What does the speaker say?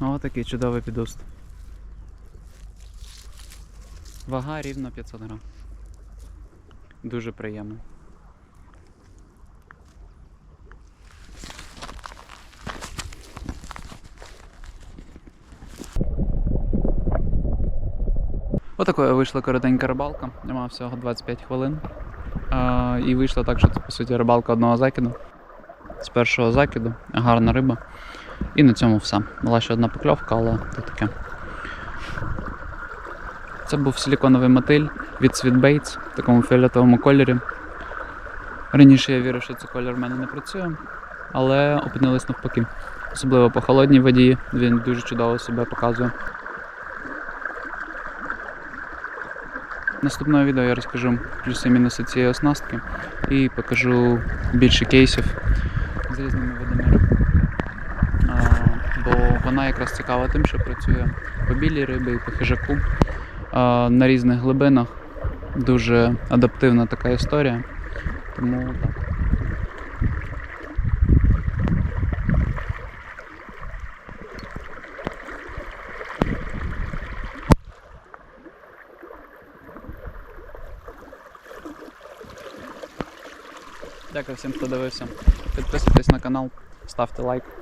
О, такий чудовий підуст. Вага рівно 500 грам. Дуже приємно. Отакою вийшла коротенька рибалка. Я мав всього 25 хвилин. А, і вийшло так, що це по суті рибалка одного закиду. З першого закиду, гарна риба. І на цьому все. Була ще одна покльовка, але то таке. Це був силіконовий мотиль від Sweet Baits в такому фіолетовому кольорі. Раніше я вірив, що цей колір в мене не працює, але опинились навпаки. Особливо по холодній воді він дуже чудово себе показує. Наступного відео я розкажу плюси і мінуси цієї оснастки і покажу більше кейсів з різними видами вона якраз цікава тим, що працює по білій рибі і по хижаку на різних глибинах. Дуже адаптивна така історія. Тому так. Дякую всім, хто дивився. Підписуйтесь на канал, ставте лайк.